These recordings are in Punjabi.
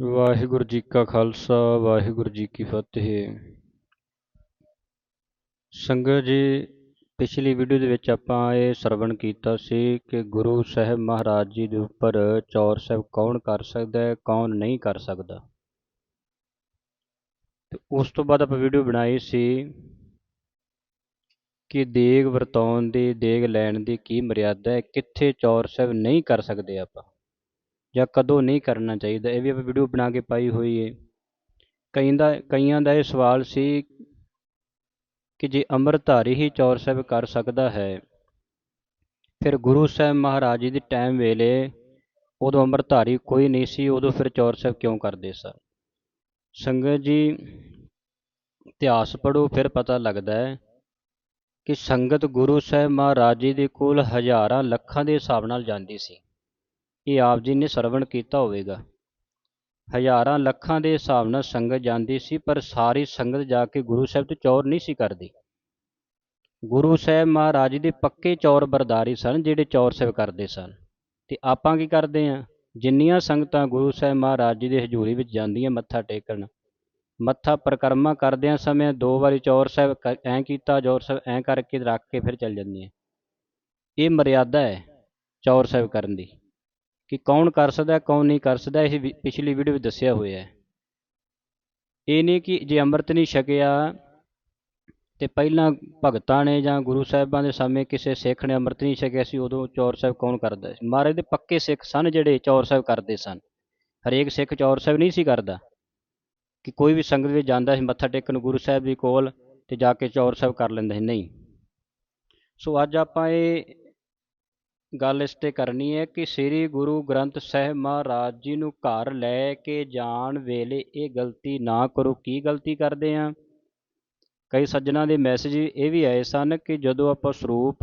ਵਾਹਿਗੁਰੂ ਜੀ ਕਾ ਖਾਲਸਾ, ਵਾਹਿਗੁਰੂ ਜੀ ਕੀ ਫਤਿਹ। ਸੰਗਤ ਜੀ, ਪਿਛਲੀ ਵੀਡੀਓ ਦੇ ਵਿੱਚ ਆਪਾਂ ਇਹ ਸਰਵਣ ਕੀਤਾ ਸੀ ਕਿ ਗੁਰੂ ਸਾਹਿਬ ਮਹਾਰਾਜ ਜੀ ਦੇ ਉੱਪਰ ਚੌਰ ਸਾਹਿਬ ਕੌਣ ਕਰ ਸਕਦਾ ਹੈ, ਕੌਣ ਨਹੀਂ ਕਰ ਸਕਦਾ। ਤੇ ਉਸ ਤੋਂ ਬਾਅਦ ਆਪਾਂ ਵੀਡੀਓ ਬਣਾਈ ਸੀ ਕਿ ਦੇਗ ਵਰਤਾਉਣ ਦੀ, ਦੇਗ ਲੈਣ ਦੀ ਕੀ ਮਰਿਆਦਾ ਹੈ, ਕਿੱਥੇ ਚੌਰ ਸਾਹਿਬ ਨਹੀਂ ਕਰ ਸਕਦੇ ਆਪਾਂ। ਜਾਂ ਕਦੋਂ ਨਹੀਂ ਕਰਨਾ ਚਾਹੀਦਾ। ਇਹ ਵੀ ਆਪਾਂ ਵੀਡੀਓ ਬਣਾ ਕੇ ਪਾਈ ਹੋਈ ਹੈ ਕਈਆਂ ਦਾ ਕਈਆਂ ਦਾ ਇਹ ਸਵਾਲ ਸੀ ਕਿ ਜੇ ਅੰਮ੍ਰਿਤਧਾਰੀ ਹੀ ਚੌਰ ਸਾਹਿਬ ਕਰ ਸਕਦਾ ਹੈ, ਫਿਰ ਗੁਰੂ ਸਾਹਿਬ ਮਹਾਰਾਜ ਜੀ ਦੇ ਟਾਈਮ ਵੇਲੇ ਉਦੋਂ ਅੰਮ੍ਰਿਤਧਾਰੀ ਕੋਈ ਨਹੀਂ ਸੀ, ਉਦੋਂ ਫਿਰ ਚੌਰ ਸਾਹਿਬ ਕਿਉਂ ਕਰਦੇ ਸਨ? ਸੰਗਤ ਜੀ, ਇਤਿਹਾਸ ਪੜ੍ਹੋ, ਫਿਰ ਪਤਾ ਲੱਗਦਾ ਹੈ ਕਿ ਸੰਗਤ ਗੁਰੂ ਸਾਹਿਬ ਮਹਾਰਾਜ ਜੀ ਦੇ ਕੋਲ ਹਜ਼ਾਰਾਂ ਲੱਖਾਂ ਦੇ ਹਿਸਾਬ ਨਾਲ ਜਾਂਦੀ ਸੀ। ਇਹ ਆਪ ਜੀ ਨੇ ਸਰਵਣ ਕੀਤਾ ਹੋਵੇਗਾ। ਹਜ਼ਾਰਾਂ ਲੱਖਾਂ ਦੇ ਹਿਸਾਬ ਨਾਲ ਸੰਗਤ ਜਾਂਦੀ ਸੀ, ਪਰ ਸਾਰੀ ਸੰਗਤ ਜਾ ਕੇ ਗੁਰੂ ਸਾਹਿਬ ਤੋਂ ਚੌਰ ਨਹੀਂ ਸੀ ਕਰਦੀ। ਗੁਰੂ ਸਾਹਿਬ ਮਹਾਰਾਜ ਜੀ ਦੇ ਪੱਕੇ ਚੌਰ ਬਰਦਾਰੀ ਸਨ, ਜਿਹੜੇ ਚੌਰ ਸਾਹਿਬ ਕਰਦੇ ਸਨ। ਤੇ ਆਪਾਂ ਕੀ ਕਰਦੇ ਹਾਂ? ਜਿੰਨੀਆਂ ਸੰਗਤਾਂ ਗੁਰੂ ਸਾਹਿਬ ਮਹਾਰਾਜ ਜੀ ਦੇ ਹਜ਼ੂਰੀ ਵਿੱਚ ਜਾਂਦੀਆਂ, ਮੱਥਾ ਟੇਕਣ, ਮੱਥਾ ਪਰਿਕਰਮਾ ਕਰਦਿਆਂ ਸਮੇਂ, ਦੋ ਵਾਰੀ ਚੌਰ ਸਾਹਿਬ ਐਂ ਕੀਤਾ, ਚੌਰ ਸਾਹਿਬ ਐਂ ਕਰਕੇ ਰੱਖ ਕੇ ਫਿਰ ਚੱਲ ਜਾਂਦੀਆਂ। ਇਹ ਮਰਿਆਦਾ ਹੈ ਚੌਰ ਸਾਹਿਬ ਕਰਨ ਦੀ। ਕਿ ਕੌਣ ਕਰ ਸਕਦਾ ਕੌਣ ਨਹੀਂ ਕਰ ਸਕਦਾ, ਇਹ ਪਿਛਲੀ ਵੀਡੀਓ ਵਿੱਚ ਦੱਸਿਆ ਹੋਇਆ ਹੈ। ਇਹ ਨਹੀਂ ਕਿ ਜੇ ਅੰਮ੍ਰਿਤ ਨਹੀਂ ਛਕਿਆ ਤੇ ਪਹਿਲਾਂ ਭਗਤਾਂ ਨੇ ਜਾਂ ਗੁਰੂ ਸਾਹਿਬਾਂ ਦੇ ਸਮੇਂ ਕਿਸੇ ਸਿੱਖ ਨੇ ਅੰਮ੍ਰਿਤ ਨਹੀਂ ਛਕਿਆ ਸੀ, ਉਦੋਂ ਚੌਰ ਸਾਹਿਬ ਕੌਣ ਕਰਦਾ ਸੀ? ਮਹਾਰਾਜ ਦੇ ਪੱਕੇ ਸਿੱਖ ਸਨ ਜਿਹੜੇ ਚੌਰ ਸਾਹਿਬ ਕਰਦੇ ਸਨ। ਹਰੇਕ ਸਿੱਖ ਚੌਰ ਸਾਹਿਬ ਨਹੀਂ ਸੀ ਕਰਦਾ ਕਿ ਕੋਈ ਵੀ ਸੰਗਤ ਵਿੱਚ ਜਾਂਦਾ ਸੀ, ਮੱਥਾ ਟੇਕਣ, ਗੁਰੂ ਸਾਹਿਬ ਦੇ ਕੋਲ ਤੇ ਜਾ ਕੇ ਚੌਰ ਸਾਹਿਬ ਕਰ ਲੈਂਦਾ ਸੀ। ਨਹੀਂ। ਸੋ ਅੱਜ ਆਪਾਂ ਇਹ ਗੱਲ ਇਸ ਤੇ ਕਰਨੀ ਹੈ ਕਿ ਸ੍ਰੀ ਗੁਰੂ ਗ੍ਰੰਥ ਸਾਹਿਬ ਮਹਾਰਾਜ ਜੀ ਨੂੰ ਘਰ ਲੈ ਕੇ ਜਾਣ ਵੇਲੇ ਇਹ ਗਲਤੀ ਨਾ ਕਰੋ। ਕੀ ਗਲਤੀ ਕਰਦੇ ਆ? ਕਈ ਸੱਜਣਾ ਦੇ ਮੈਸੇਜ ਇਹ ਵੀ ਆਏ ਸਨ ਕਿ ਜਦੋਂ ਆਪਾਂ ਸਰੂਪ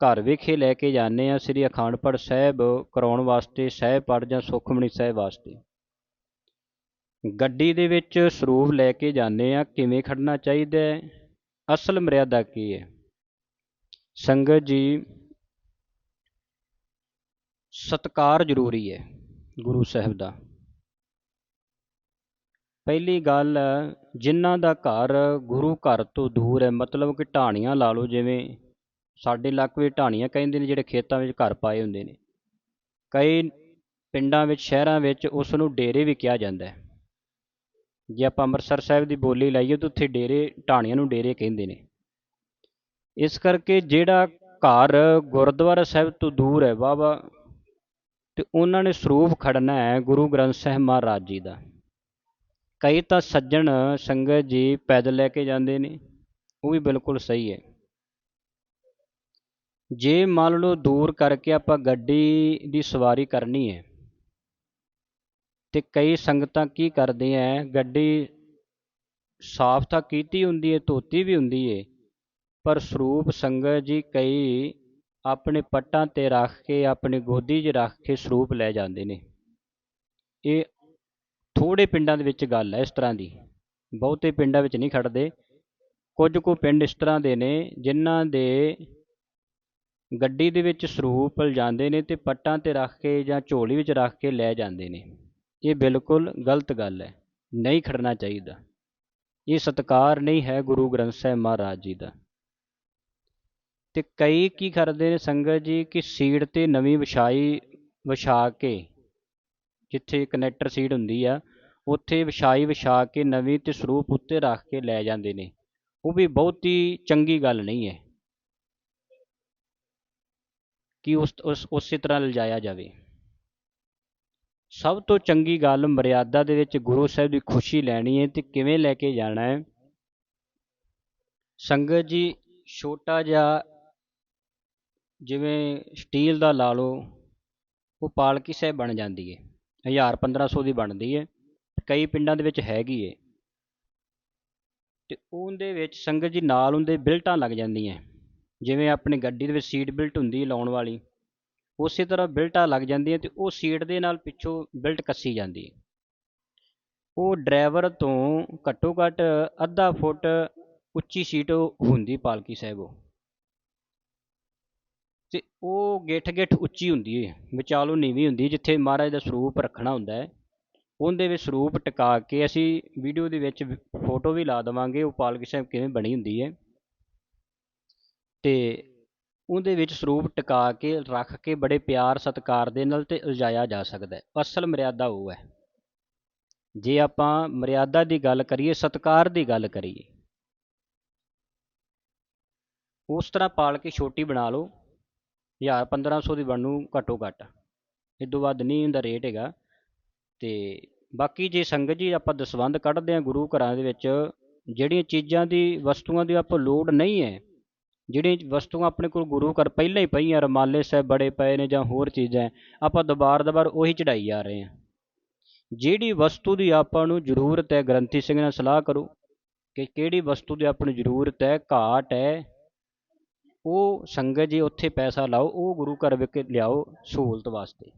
ਘਰ ਵਿਖੇ ਲੈ ਕੇ ਜਾਂਦੇ ਆ, ਸ੍ਰੀ ਅਖੰਡ ਪਾਠ ਸਾਹਿਬ ਕਰਾਉਣ ਵਾਸਤੇ ਸਹਿਬ ਪਾਠ ਜਾਂ ਸੁਖਮਣੀ ਸਾਹਿਬ ਵਾਸਤੇ। ਗੱਡੀ ਦੇ ਵਿੱਚ ਸਰੂਪ ਲੈ ਕੇ ਜਾਂਦੇ ਆ, ਕਿਵੇਂ ਖੜਨਾ ਚਾਹੀਦਾ ਹੈ? ਅਸਲ ਮਰਿਆਦਾ ਕੀ ਹੈ? ਸੰਗਤ ਜੀ ਸਤਕਾਰ ਜ਼ਰੂਰੀ ਹੈ ਗੁਰੂ ਸਾਹਿਬ ਦਾ। ਪਹਿਲੀ ਗੱਲ, ਜਿਨ੍ਹਾਂ ਦਾ ਘਰ ਗੁਰੂ ਘਰ ਤੋਂ ਦੂਰ ਹੈ, ਮਤਲਬ ਕਿ ਢਾਣੀਆਂ ਲਾ ਲਓ, ਜਿਵੇਂ ਸਾਡੇ ਇਲਾਕੇ ਵਿੱਚ ਢਾਣੀਆਂ ਕਹਿੰਦੇ ਨੇ, ਜਿਹੜੇ ਖੇਤਾਂ ਵਿੱਚ ਘਰ ਪਾਏ ਹੁੰਦੇ ਨੇ। ਕਈ ਪਿੰਡਾਂ ਵਿੱਚ, ਸ਼ਹਿਰਾਂ ਵਿੱਚ ਉਸ ਨੂੰ ਡੇਰੇ ਵੀ ਕਿਹਾ ਜਾਂਦਾ ਹੈ। ਜੇ ਆਪਾਂ ਅੰਮ੍ਰਿਤਸਰ ਸਾਹਿਬ ਦੀ ਬੋਲੀ ਲਾਈਏ, ਤਾਂ ਉੱਥੇ ਡੇਰੇ, ਢਾਣੀਆਂ ਨੂੰ ਡੇਰੇ ਕਹਿੰਦੇ ਨੇ। ਇਸ ਕਰਕੇ ਜਿਹੜਾ ਘਰ ਗੁਰਦੁਆਰਾ ਸਾਹਿਬ ਤੋਂ ਦੂਰ ਹੈ ਬਾਬਾ ਤੇ ਉਹਨਾਂ ਨੇ ਸਰੂਪ ਖੜਨਾ ਹੈ ਗੁਰੂ ਗ੍ਰੰਥ ਸਾਹਿਬ ਮਹਾਰਾਜ ਜੀ ਦਾ। ਕਈ ਤਾਂ ਸੱਜਣ ਸੰਗਤ ਜੀ ਪੈਦਲ ਲੈ ਕੇ ਜਾਂਦੇ ਨੇ, ਉਹ ਵੀ ਬਿਲਕੁਲ ਸਹੀ ਹੈ। ਜੇ ਮੰਨ ਲਓ ਦੂਰ ਕਰਕੇ ਆਪਾਂ ਗੱਡੀ ਦੀ ਸਵਾਰੀ ਕਰਨੀ ਹੈ, ਤੇ ਕਈ ਸੰਗਤਾਂ ਕੀ ਕਰਦੇ ਆ ਗੱਡੀ ਸਾਫ਼ ਤਾਂ ਕੀਤੀ ਹੁੰਦੀ ਹੈ, ਧੋਤੀ ਵੀ ਹੁੰਦੀ ਹੈ, ਪਰ ਸਰੂਪ ਸੰਗਤ ਜੀ ਕਈ ਆਪਣੇ ਪੱਟਾਂ ਤੇ ਰੱਖ ਕੇ, ਆਪਣੀ ਗੋਦੀ 'ਚ ਰੱਖ ਕੇ ਸਰੂਪ ਲੈ ਜਾਂਦੇ ਨੇ। ਇਹ ਥੋੜੇ ਪਿੰਡਾਂ ਦੇ ਵਿੱਚ ਗੱਲ ਹੈ ਇਸ ਤਰ੍ਹਾਂ ਦੀ। ਬਹੁਤੇ ਪਿੰਡਾਂ ਵਿੱਚ ਨਹੀਂ ਖੜਦੇ ਕੁਝ ਕੁ ਪਿੰਡ ਇਸ ਤਰ੍ਹਾਂ ਦੇ ਨੇ ਜਿਨ੍ਹਾਂ ਦੇ ਗੱਡੀ ਦੇ ਵਿੱਚ ਸਰੂਪ ਜਾਂਦੇ ਨੇ ਤੇ ਪੱਟਾਂ ਤੇ ਰੱਖ ਕੇ ਜਾਂ ਝੋਲੀ ਵਿੱਚ ਰੱਖ ਕੇ ਲੈ ਜਾਂਦੇ ਨੇ। ਇਹ ਬਿਲਕੁਲ ਗਲਤ ਗੱਲ ਹੈ। ਨਹੀਂ ਖੜਨਾ ਚਾਹੀਦਾ। ਇਹ ਸਤਕਾਰ ਨਹੀਂ ਹੈ ਗੁਰੂ ਗ੍ਰੰਥ ਸਾਹਿਬ ਮਹਾਰਾਜ ਜੀ ਦਾ। ਤੇ ਕਈ ਕੀ ਕਰਦੇ ਨੇ ਸੰਗਤ ਜੀ ਕਿ ਸੀਟ ਤੇ ਨਵੀਂ ਵਿਛਾਈ ਵਿਛਾ ਕੇ, ਜਿੱਥੇ ਕਨੈਕਟਰ ਸੀਟ ਹੁੰਦੀ ਆ, ਉੱਥੇ ਵਿਛਾਈ ਵਿਛਾ ਕੇ ਨਵੀਂ ਤੇ ਸਰੂਪ ਉੱਤੇ ਰੱਖ ਕੇ ਲੈ ਜਾਂਦੇ ਨੇ। ਉਹ ਵੀ ਬਹੁਤੀ ਚੰਗੀ ਗੱਲ ਨਹੀਂ ਹੈ। ਕਿ ਉਸ ਉਸ, ਉਸੇ ਤਰ੍ਹਾਂ ਲਿਜਾਇਆ ਜਾਵੇ। ਸਭ ਤੋਂ ਚੰਗੀ ਗੱਲ ਮਰਿਆਦਾ ਦੇ ਵਿੱਚ ਗੁਰੂ ਸਾਹਿਬ ਦੀ ਖੁਸ਼ੀ ਲੈਣੀ ਹੈ ਤੇ ਕਿਵੇਂ ਲੈ ਕੇ ਜਾਣਾ ਹੈ? ਸੰਗਤ ਜੀ ਛੋਟਾ ਜਿਹਾ ਜਿਵੇਂ ਸਟੀਲ ਦਾ ਲਾ ਲਓ, ਉਹ ਪਾਲਕੀ ਸਾਹਿਬ ਬਣ ਜਾਂਦੀ ਹੈ 1000 1500 ਦੀ ਬਣਦੀ ਹੈ ਕਈ ਪਿੰਡਾਂ ਦੇ ਵਿੱਚ ਹੈਗੀ ਹੈ ਤੇ ਉਹਦੇ ਵਿੱਚ ਸੰਗਤ ਜੀ ਨਾਲ ਉਹਦੇ ਬਿਲਟਾਂ ਲੱਗ ਜਾਂਦੀਆਂ ਜਿਵੇਂ ਆਪਣੀ ਗੱਡੀ ਦੇ ਵਿੱਚ ਸੀਟ ਬਿਲਟ ਹੁੰਦੀ ਲਾਉਣ ਵਾਲੀ, ਉਸੇ ਤਰ੍ਹਾਂ ਬਿਲਟਾਂ ਲੱਗ ਜਾਂਦੀਆਂ ਤੇ ਉਹ ਸੀਟ ਦੇ ਨਾਲ ਪਿੱਛੋਂ ਬਿਲਟ ਕੱਸੀ ਜਾਂਦੀ ਹੈ ਉਹ ਡਰਾਈਵਰ ਤੋਂ ਘੱਟੋ ਘੱਟ ਅੱਧਾ ਫੁੱਟ ਉੱਚੀ ਸੀਟ ਹੁੰਦੀ ਪਾਲਕੀ ਸਾਹਿਬ ਉਹ। ਤੇ ਉਹ ਗਿੱਠ ਗਿੱਠ ਉੱਚੀ ਹੁੰਦੀ ਹੈ ਵਿਚਾਲੋਂ ਨੀਵੀਂ ਹੁੰਦੀ ਹੈ ਜਿੱਥੇ ਮਹਾਰਾਜ ਦਾ ਸਰੂਪ ਰੱਖਣਾ ਹੁੰਦਾ ਹੈ ਉਹਦੇ ਵਿੱਚ ਸਰੂਪ ਟਿਕਾ ਕੇ ਅਸੀਂ ਵੀਡੀਓ ਦੇ ਵਿੱਚ ਫੋਟੋ ਵੀ ਲਾ ਦੇਵਾਂਗੇ, ਉਹ ਪਾਲਕੀ ਸਾਹਿਬ ਕਿਵੇਂ ਬਣੀ ਹੁੰਦੀ ਹੈ ਤੇ ਉਹਦੇ ਵਿੱਚ ਸਰੂਪ ਟਿਕਾ ਕੇ, ਰੱਖ ਕੇ ਬੜੇ ਪਿਆਰ ਸਤਿਕਾਰ ਦੇ ਨਾਲ ਤੇ ਉਲਝਾਇਆ ਜਾ ਸਕਦਾ ਹੈ ਅਸਲ ਮਰਿਆਦਾ ਉਹ ਹੈ। ਜੇ ਆਪਾਂ ਮਰਿਆਦਾ ਦੀ ਗੱਲ ਕਰੀਏ, ਸਤਿਕਾਰ ਦੀ ਗੱਲ ਕਰੀਏ, ਉਸ ਤਰ੍ਹਾਂ ਪਾਲਕੀ ਛੋਟੀ ਬਣਾ ਲਓ। ਹਜ਼ਾਰ 1500 ਦੀ ਬਣੂ ਘੱਟੋ ਘੱਟ। ਇਹ ਤੋਂ ਵੱਧ ਨਹੀਂ ਇਹਦਾ ਰੇਟ ਹੈਗਾ ਤੇ ਬਾਕੀ ਜੇ ਸੰਗਤ ਜੀ ਆਪਾਂ ਦਸਵੰਧ ਕੱਢਦੇ ਹਾਂ ਗੁਰੂ ਘਰਾਂ ਦੇ ਵਿੱਚ, ਜਿਹੜੀਆਂ ਚੀਜ਼ਾਂ ਦੀ, ਵਸਤੂਆਂ ਦੀ ਆਪਾਂ ਲੋੜ ਨਹੀਂ ਹੈ, ਜਿਹੜੀਆਂ ਵਸਤੂਆਂ ਆਪਣੇ ਕੋਲ ਗੁਰੂ ਘਰ ਪਹਿਲਾਂ ਹੀ ਪਈਆਂ, ਰਮਾਲੇ ਸਾਹਿਬ ਬੜੇ ਪਏ ਨੇ ਜਾਂ ਹੋਰ ਚੀਜ਼ਾਂ, ਆਪਾਂ ਦੁਬਾਰ ਦੁਬਾਰ ਉਹੀ ਚੜਾਈ ਜਾ ਰਹੇ ਹਾਂ। ਜਿਹੜੀ ਵਸਤੂ ਦੀ ਆਪਾਂ ਨੂੰ ਜ਼ਰੂਰਤ ਹੈ, ਗ੍ਰੰਥੀ ਸਿੰਘ ਨਾਲ ਸਲਾਹ ਕਰੋ ਕਿ ਕਿਹੜੀ ਵਸਤੂ ਦੀ ਆਪਾਂ ਨੂੰ ਜ਼ਰੂਰਤ ਹੈ, ਘਾਟ ਹੈ ਉਹ ਸੰਗਤ ਜੀ ਉੱਥੇ ਪੈਸਾ ਲਾਓ, ਉਹ ਗੁਰੂ ਘਰ ਵਿੱਚ ਲਿਆਓ ਸਹੂਲਤ ਵਾਸਤੇ।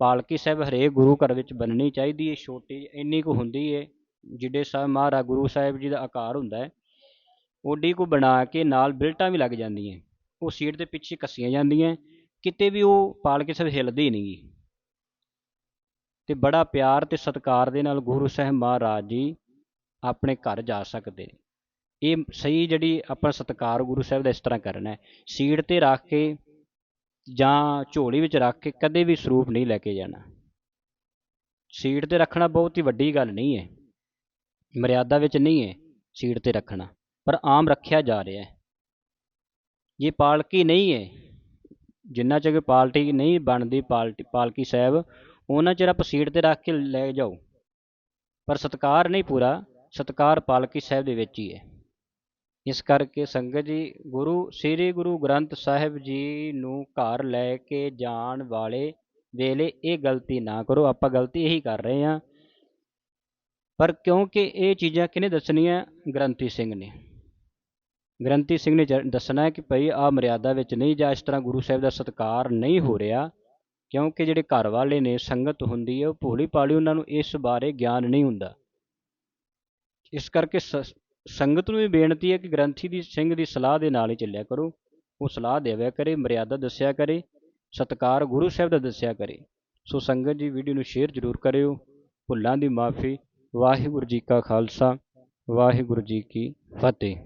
ਪਾਲਕੀ ਸਾਹਿਬ ਹਰੇਕ ਗੁਰੂ ਘਰ ਵਿੱਚ ਬਣਨੀ ਚਾਹੀਦੀ ਹੈ ਛੋਟੀ ਇੰਨੀ ਕੁ ਹੁੰਦੀ ਹੈ ਜਿਹੜੇ ਸਾਹਿਬ ਮਹਾਰਾ ਗੁਰੂ ਸਾਹਿਬ ਜੀ ਦਾ ਆਕਾਰ ਹੁੰਦਾ ਹੈ ਓਡੀ ਕੁ ਬਣਾ ਕੇ ਨਾਲ ਬਿਲਟਾਂ ਵੀ ਲੱਗ ਜਾਂਦੀਆਂ ਉਹ ਸੀਟ ਦੇ ਪਿੱਛੇ ਕੱਸੀਆਂ ਜਾਂਦੀਆਂ ਕਿਤੇ ਵੀ ਉਹ ਪਾਲਕੀ ਸਾਹਿਬ ਹਿੱਲਦੀ ਨਹੀਂ ਗੀ। ਤੇ ਬੜਾ ਪਿਆਰ ਤੇ ਸਤਿਕਾਰ ਦੇ ਨਾਲ ਗੁਰੂ ਸਾਹਿਬ ਮਹਾਰਾਜ ਜੀ ਆਪਣੇ ਘਰ ਜਾ ਸਕਦੇ ਨੇ। ਇਹ ਸਹੀ ਜਿਹੜੀ ਆਪਾਂ ਸਤਿਕਾਰ ਗੁਰੂ ਸਾਹਿਬ ਦਾ ਇਸ ਤਰ੍ਹਾਂ ਕਰਨਾ ਹੈ। ਸੀਟ ਤੇ ਰੱਖ ਕੇ ਜਾਂ ਝੋਲੀ ਵਿੱਚ ਰੱਖ ਕੇ ਕਦੇ ਵੀ ਸਰੂਪ ਨਹੀਂ ਲੈ ਕੇ ਜਾਣਾ। ਸੀਟ ਤੇ ਰੱਖਣਾ ਬਹੁਤ ਹੀ ਵੱਡੀ ਗੱਲ ਨਹੀਂ ਹੈ। ਮਰਿਆਦਾ ਵਿੱਚ ਨਹੀਂ ਹੈ ਸੀਟ ਤੇ ਰੱਖਣਾ, ਪਰ ਆਮ ਰੱਖਿਆ ਜਾ ਰਿਹਾ ਹੈ। ਇਹ ਪਾਲਕੀ ਨਹੀਂ ਹੈ, ਜਿੰਨਾ ਚਿਰ ਪਾਲਟੀ ਨਹੀਂ ਬਣਦੀ ਪਾਲਟੀ ਪਾਲਕੀ ਸਾਹਿਬ ਉਹਨਾਂ ਚਿਰ ਆਪ ਸੀਟ ਤੇ ਰੱਖ ਕੇ ਲੈ ਜਾਓ। ਪਰ ਸਤਕਾਰ ਨਹੀਂ ਪੂਰਾ, ਸਤਕਾਰ ਪਾਲਕੀ ਸਾਹਿਬ ਦੇ ਵਿੱਚ ਹੀ ਹੈ। ਇਸ ਕਰਕੇ ਸੰਗਤ ਜੀ, ਗੁਰੂ, ਸ੍ਰੀ ਗੁਰੂ ਗ੍ਰੰਥ ਸਾਹਿਬ ਜੀ ਨੂੰ ਘਰ ਲੈ ਕੇ ਜਾਣ ਵਾਲੇ ਵੇਲੇ ਇਹ ਗਲਤੀ ਨਾ ਕਰੋ, ਆਪਾਂ ਗਲਤੀ ਇਹੀ ਕਰ ਰਹੇ ਹਾਂ। ਪਰ ਕਿਉਂਕਿ ਇਹ ਚੀਜ਼ਾਂ ਕਿਹਨੇ ਦੱਸਣੀਆਂ? ਗ੍ਰੰਥੀ ਸਿੰਘ ਨੇ। ਗ੍ਰੰਥੀ ਸਿੰਘ ਨੇ ਦੱਸਣਾ ਹੈ ਕਿ ਭਈ ਆ ਮਰਿਆਦਾ ਵਿੱਚ ਨਹੀਂ ਜਾਂ ਇਸ ਤਰ੍ਹਾਂ ਗੁਰੂ ਸਾਹਿਬ ਦਾ ਸਤਿਕਾਰ ਨਹੀਂ ਹੋ ਰਿਹਾ, ਕਿਉਂਕਿ ਜਿਹੜੇ ਘਰ ਵਾਲੇ ਨੇ, ਸੰਗਤ ਹੁੰਦੀ ਹੈ, ਉਹ ਭੋਲੀ ਪਾਲੀ ਉਹਨਾਂ ਨੂੰ ਇਸ ਬਾਰੇ ਗਿਆਨ ਨਹੀਂ ਹੁੰਦਾ। ਇਸ ਕਰਕੇ ਸੰਗਤ ਨੂੰ ਵੀ ਬੇਨਤੀ ਹੈ ਕਿ ਗ੍ਰੰਥੀ ਦੀ, ਸਿੰਘ ਦੀ ਸਲਾਹ ਦੇ ਨਾਲ ਹੀ ਚੱਲਿਆ ਕਰੋ। ਉਹ ਸਲਾਹ ਦੇਵਿਆ ਕਰੇ, ਮਰਿਆਦਾ ਦੱਸਿਆ ਕਰੇ, ਸਤਕਾਰ ਗੁਰੂ ਸਾਹਿਬ ਦਾ ਦੱਸਿਆ ਕਰੇ। ਸੋ ਸੰਗਤ ਜੀ, ਵੀਡੀਓ ਨੂੰ ਸ਼ੇਅਰ ਜ਼ਰੂਰ ਕਰਿਓ। ਭੁੱਲਾਂ ਦੀ ਮਾਫੀ। ਵਾਹਿਗੁਰੂ ਜੀ ਕਾ ਖਾਲਸਾ, ਵਾਹਿਗੁਰੂ ਜੀ ਕੀ ਫਤਿਹ।